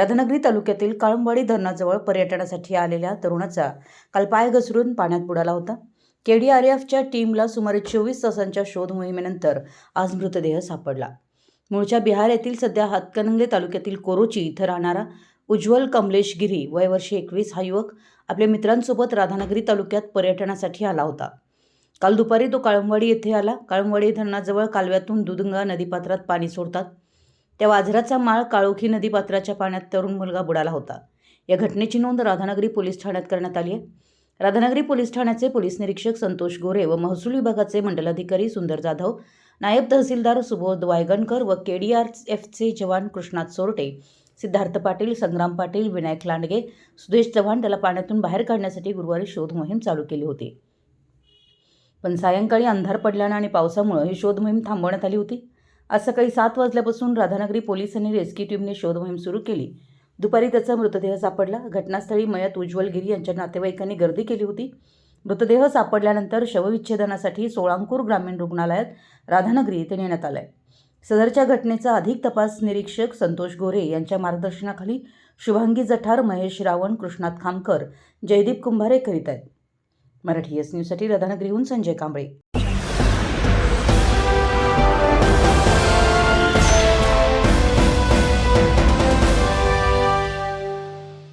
राधानगरी तालुक्यातील काळंबवाडी धरणाजवळ पर्यटनासाठी आलेल्या तरुणाचा काल पाय घसरून पाण्यात बुडाला होता. केडीआरएफच्या टीमला सुमारे चोवीस तासांच्या शोध मोहिमेनंतर आज मृतदेह सापडला. मूळच्या बिहार येथील सध्या हातकणंगले तालुक्यातील कोरोची इथं राहणारा उज्ज्वल कमलेश गिरी वय एकवीस हा युवक आपल्या मित्रांसोबत राधानगरी तालुक्यात पर्यटनासाठी आला होता. काल दुपारी तो काळंबवाडी येथे आला. काळंबवाडी धरणाजवळ कालव्यातून दुधंगा नदीपात्रात पाणी सोडतात त्या वाझराचा माळ काळोखी नदीपात्राच्या पाण्यात तरुण मुलगा बुडाला होता. या घटनेची नोंद राधानगरी पोलीस ठाण्यात करण्यात आली आहे. राधानगरी पोलीस ठाण्याचे पोलीस निरीक्षक संतोष गोरे व महसूल विभागाचे मंडलाधिकारी सुंदर जाधव नायब तहसीलदार सुबोध वायगणकर व के डी आर एफचे जवान कृष्णात सोरटे सिद्धार्थ पाटील संग्राम पाटील विनायक लांडगे सुदेश चव्हाण त्याला पाण्यातून बाहेर काढण्यासाठी गुरुवारी शोध मोहीम चालू केली होती. पण सायंकाळी अंधार पडल्यानं आणि पावसामुळे ही शोध मोहीम थांबवण्यात आली होती. आज सकाळी सात वाजल्यापासून राधानगरी पोलिसांनी रेस्क्यू टीमने शोध मोहीम सुरू केली. दुपारी त्याचा मृतदेह सापडला. घटनास्थळी मयत उज्ज्वल गिरी यांच्या नातेवाईकांनी गर्दी केली होती. मृतदेह सापडल्यानंतर शवविच्छेदनासाठी सोळांकूर ग्रामीण रुग्णालयात राधानगरी येथे नेण्यात आलाय. सदरच्या घटनेचा अधिक तपास निरीक्षक संतोष गोरे यांच्या मार्गदर्शनाखाली शुभांगी जठार महेश रावण कृष्णात खामकर जयदीप कुंभारे करीत आहेत. मराठी एस न्यूजसाठी राधानगरीहून संजय कांबळे.